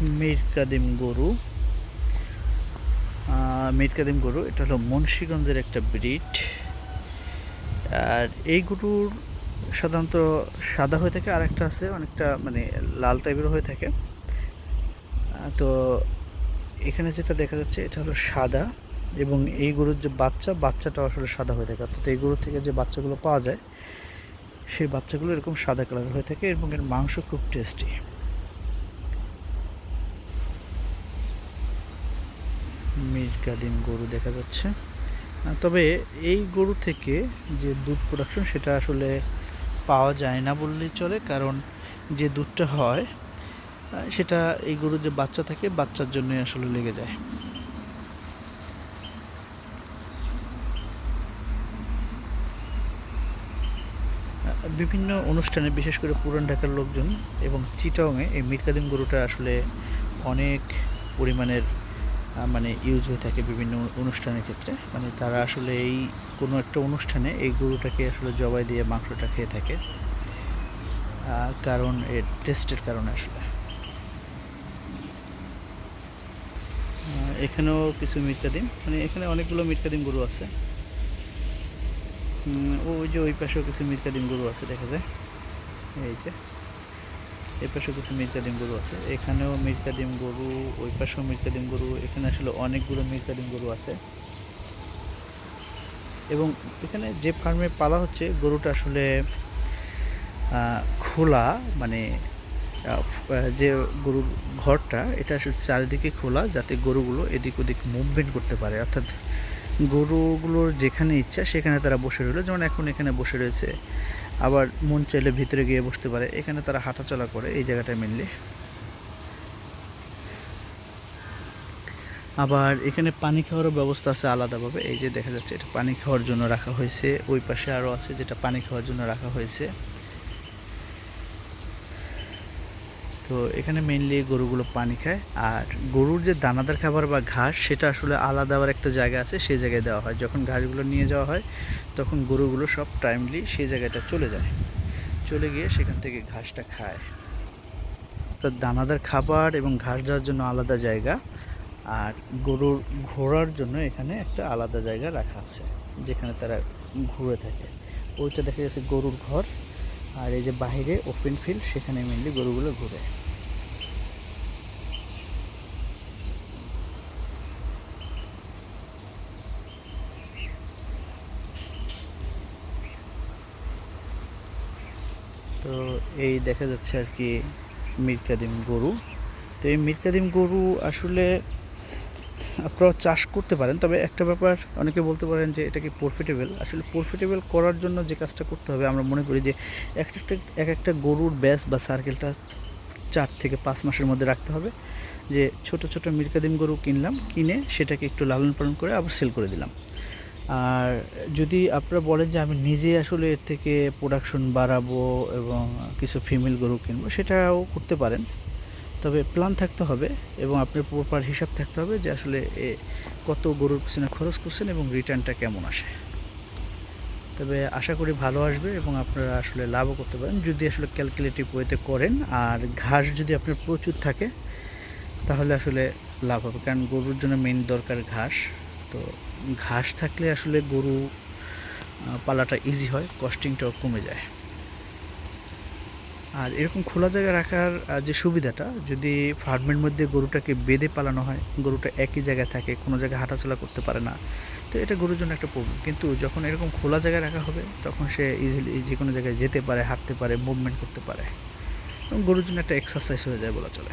মীর কাদিম গরু। আহ, মীর কাদিম গরু এটা হলো মুন্সীগঞ্জের একটা ব্রিড। আর এই গরুর সাধারণত সাদা হয়ে থাকে আর একটা আছে অনেকটা মানে লাল টাইপের হয়ে থাকে। তো এখানে যেটা দেখা যাচ্ছে এটা হলো সাদা এবং এই গরুর যে বাচ্চা বাচ্চাটাও আসলে সাদা হয়ে থাকে। অর্থাৎ এই গরু থেকে যে বাচ্চাগুলো পাওয়া যায় সেই বাচ্চাগুলো এরকম সাদা কালার হয়ে থাকে এবং এর মাংস খুব টেস্টি কাদিম গরু দেখা যাচ্ছে। তবে এই গরু থেকে যে দুধ প্রোডাকশন সেটা আসলে পাওয়া যায় না বললেই চলে, কারণ যে দুধটা হয় সেটা এই গরুর যে বাচ্চা থাকে, বাচ্চার জন্যই আসলে লেগে যায়। বিভিন্ন অনুষ্ঠানে বিশেষ করে পুরান ঢাকার লোকজন এবং চিটাংয়ে এই মিরকাদিম গরুটা আসলে অনেক পরিমাণের মানে ইউজ হয়ে থাকে বিভিন্ন অনুষ্ঠানের ক্ষেত্রে। মানে তারা আসলে এই কোনো একটা অনুষ্ঠানে এই গরুটাকে আসলে জবাই দিয়ে মাংসটা খেয়ে থাকে। কারণ এর টেস্টের কারণে আসলে। এখানেও কিছু মিরকাদিম মানে এখানে অনেকগুলো মিরকাদিম গরু আছে। ওই যে ওই পাশেও কিছু মিরকাদিম গরু আছে, দেখা যায়। এই যে। এই পাশেও কিছু মিরকাদিম গরু আছে। এখানেও মিরকাদিম গরু, ওই পাশেও মিরকাদিম গরু, এখানে আসলে অনেকগুলো মিরকাদিম গরু আছে। এবং এখানে যে ফার্মে পালা হচ্ছে, গরুটা আসলে খোলা মানে যে গরুর ঘরটা, এটা আসলে চারিদিকে খোলা যাতে গরুগুলো এদিক ওদিক মুভমেন্ট করতে পারে। অর্থাৎ গরুগুলোর যেখানে ইচ্ছা সেখানে তারা বসে রইল। যেমন এখন এখানে বসে রয়েছে। আবার মন চাইলে ভিতরে গিয়ে বসতে পারে। এখানে তারা হাঁটাচলা করে এই জায়গাটা মেনলি আবার এখানে পানি খাওয়ারও ব্যবস্থা আছে আলাদাভাবে। এই যে দেখা যাচ্ছে, এটা পানি খাওয়ার জন্য রাখা হয়েছে। ওই পাশে আরও আছে যেটা পানি খাওয়ার জন্য রাখা হয়েছে। তো এখানে মেনলি গরুগুলো পানি খায়। আর গরুর যে দানাদার খাবার বা ঘাস, সেটা আসলে আলাদা আবার একটা জায়গা আছে, সেই জায়গায় দেওয়া হয়। যখন ঘাসগুলো নিয়ে যাওয়া হয়, তখন গরুগুলো সব টাইমলি সেই জায়গাটা চলে যায়। চলে গিয়ে সেখান থেকে ঘাসটা খায়। তো দানাদার খাবার এবং ঘাস দেওয়ার জন্য আলাদা জায়গা। আর গরুর ঘোরার জন্য এখানে একটা আলাদা জায়গা রাখা আছে, যেখানে তারা ঘুরে থাকে। ওইটা দেখা গেছে গরুর ঘর। আর এই যে বাইরে ওপেন ফিল্ড সেখানে মেনলি গরুগুলো ঘুরে। তো এই দেখা যাচ্ছে আর কি মিরকাদিম গরু। তো এই মিরকাদিম গরু আসলে আপনারা চাষ করতে পারেন। তবে একটা ব্যাপার অনেকে বলতে পারেন যে এটা কি প্রফিটেবল আসলে প্রফিটেবল করার জন্য যে কাজটা করতে হবে, আমরা মনে করি যে এক একটা এক একটা গরুর ব্যাস বা সার্কেলটা চার থেকে পাঁচ মাসের মধ্যে রাখতে হবে। যে ছোট ছোট মিরকাদিম গরু কিনলাম, কিনে সেটাকে একটু লালন পালন করে আবার সেল করে দিলাম। আর যদি আপনারা বলেন যে আমি নিজে আসলে এর থেকে প্রোডাকশন বাড়াবো এবং কিছু ফিমেল গরু কিনবো, সেটাও করতে পারেন। তবে প্ল্যান থাকতে হবে এবং আপনার প্রপার হিসাব থাকতে হবে যে আসলে এ কত গরুর পিছনে খরচ করছেন এবং রিটার্নটা কেমন আসে। তবে আশা করি ভালো আসবে এবং আপনারা আসলে লাভও করতে পারেন। যদি আসলে ক্যালকুলেটিভ ওয়েতে করেন আর ঘাস যদি আপনার প্রচুর থাকে, তাহলে আসলে লাভ হবে। কারণ গরুর জন্য মেইন দরকার ঘাস। তো ঘাস থাকলে আসলে গরু পালাটা ইজি হয় কস্টিংটাও কমে যায়। আর এরকম খোলা জায়গায় রাখার যে সুবিধাটা, যদি ফার্মের মধ্যে গরুটাকে বেঁধে পালানো হয়, গরুটা একই জায়গায় থাকে, কোনো জায়গায় হাঁটাচলা করতে পারে না, তো এটা গরুর জন্য একটা প্রবলেম কিন্তু যখন এরকম খোলা জায়গায় রাখা হবে, তখন সে ইজিলি যে কোনো জায়গায় যেতে পারে, হাঁটতে পারে মুভমেন্ট করতে পারে। এবং গরুর জন্য একটা এক্সারসাইজ হয়ে যায় বলা চলে।